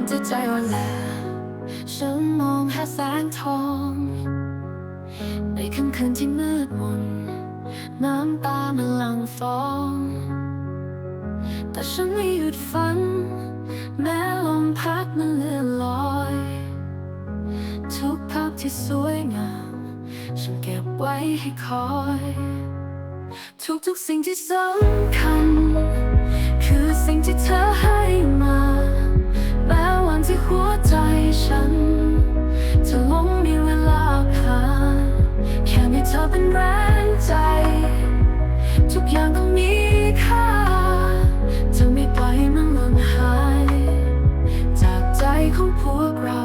วันที่ใจอ่อนแลฉันมองหาแสงทอง ในค่ำคืนที่มืดมน น้ำตามันหลั่งฟอง แต่ฉันไม่หยุดฝัน แม้ลมพัดมันเลื่อนลอย ทุกภาพที่สวยงาม ฉันเก็บไว้ให้คอย ทุกๆสิ่งที่สำคัญ คือสิ่งที่เธอให้ เป็นแรงใจ ทุกอย่างต้องมีค่า จะไม่ปล่อยให้มันหล่นหาย จากใจของพวกเรา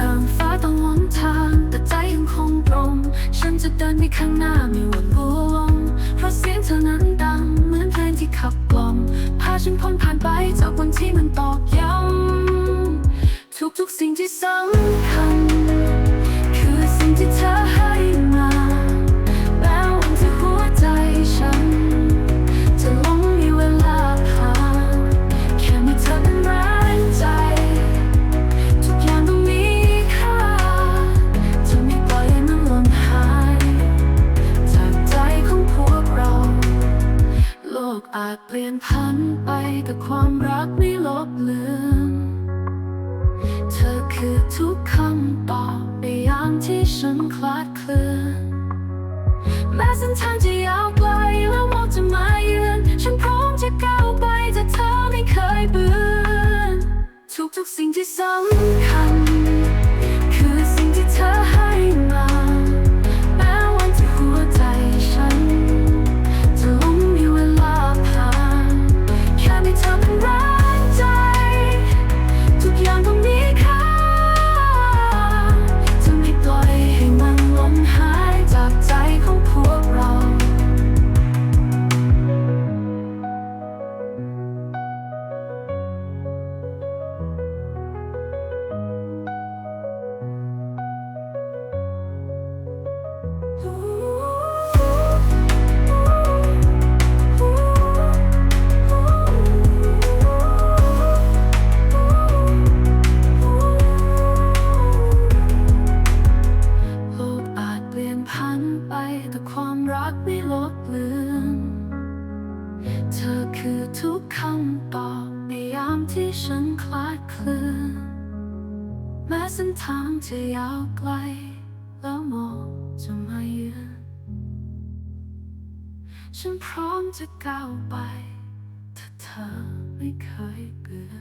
ต่างฟ้าต่างหนทาง แต่ใจยังคงตรง ฉันจะเดินไปข้างหน้าไม่หวั่นกลัว อาจเปลี่ยนพันไปแต่ความรักไม่ลบเลือนเธอคือทุกคำตอบในยามที่ฉันคลาดเคลื่อนแม้เส้นทางจะยาวไกลแล้วมองจะมาเยือนฉันพร้อมจะก้าวไปแต่เธอไม่เคยเบื่อทุกๆสิ่งที่สำคัญ ไปแต่ความรักไม่ลดเลือนเธอคือทุกคำตอบในยามที่ฉันคลาดเคลื่อนแม้เส้นทางจะยาวไกล แล้วหมอกจะมาเยือนฉันพร้อมจะก้าวไป ถ้าเธอไม่เคยเบื่อ